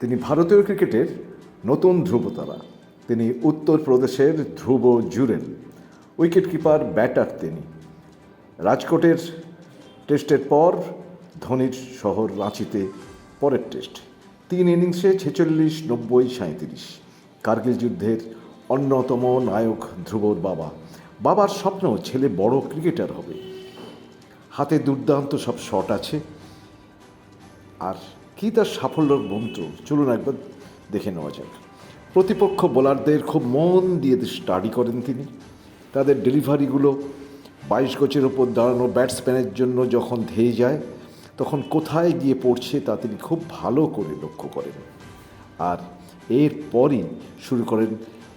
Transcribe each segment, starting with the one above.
তিনি ভারতীয় ক্রিকেটের নতুন ধ্রুবতারা। তিনি উত্তরপ্রদেশের Dhruv Jurel wicket keeper, batter তিনি। রাজকোটের টেস্টের পর ধোনির শহর রাঁচিতে পরের টেস্ট। তিন ইনিংসে ছেচল্লিশ, নব্বই সাঁত্রিশ কার্গিল যুদ্ধের অন্যতম নায়ক ধ্রুবর বাবা। বাবার স্বপ্ন, ছেলে বড় ক্রিকেটার হবে। হাতে দুর্দান্ত সব শট আছে। আর কী তার সাফল্যর মন্ত্র? চলুন একবার দেখে নেওয়া যাক। প্রতিপক্ষ বোলারদের খুব মন দিয়ে স্টাডি করেন তিনি। তাদের ডেলিভারিগুলো বাইশ গজের ওপর দাঁড়ানো ব্যাটসম্যানের জন্য যখন ধেয়ে যায়, তখন কোথায় গিয়ে পড়ছে তা তিনি খুব ভালো করে লক্ষ্য করেন। আর এরপরই শুরু করেন,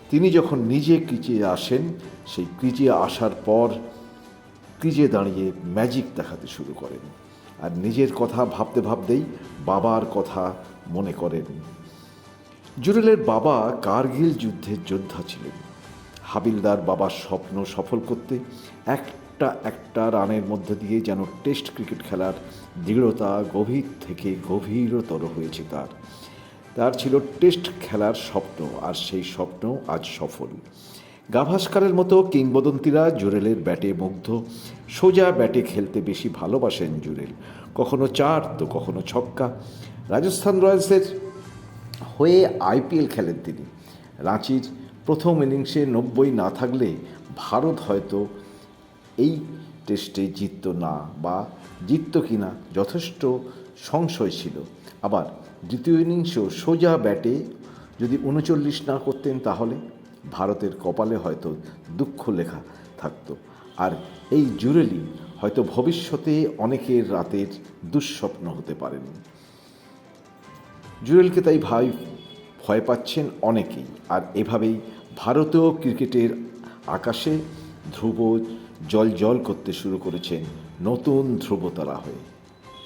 তিনি যখন নিজে ক্রিচে আসেন, সেই ক্রিচে আসার পর ক্রিজে দাঁড়িয়ে ম্যাজিক দেখাতে শুরু করেন। আর নিজের কথা ভাবতে ভাবতেই বাবার কথা মনে করেন। জুরেলের বাবা কার্গিল যুদ্ধের যোদ্ধা ছিলেন। হাবিলদার বাবার স্বপ্ন সফল করতে একটা একটা রানের মধ্যে দিয়ে যেন টেস্ট ক্রিকেট খেলার দৃঢ়তা গভীর থেকে গভীরতর হয়েছে তার। তার ছিল টেস্ট খেলার স্বপ্ন, আর সেই স্বপ্ন আজ সফল। গাভাস্কারের মতো কিংবদন্তিরা জুরেলের ব্যাটে মুগ্ধ। সোজা ব্যাটে খেলতে বেশি ভালোবাসেন জুরেল। কখনো চার, তো কখনো ছক্কা। রাজস্থান রয়্যালসের হয়ে আইপিএল খেলেন তিনি। রাঁচির প্রথম ইনিংসে নব্বই না থাকলে ভারত হয়তো এই টেস্টে জিতত না বা জিতত কি না যথেষ্ট সংশয় ছিল। আবার দ্বিতীয় ইনিংসেও সোজা ব্যাটে যদি উনচল্লিশ না করতেন তাহলে ভারতের কপালে হয়তো দুঃখ লেখা থাকতো। আর এই জুরেলি হয়তো ভবিষ্যতে অনেকের রাতের দুঃস্বপ্ন হতে পারেন। জুরেলকে তাই ভাই ভয় পাচ্ছেন অনেকেই। আর এভাবেই ভারতীয় ক্রিকেটের আকাশে ধ্রুব জল জল করতে শুরু করেছেন নতুন ধ্রুবতারা হয়ে।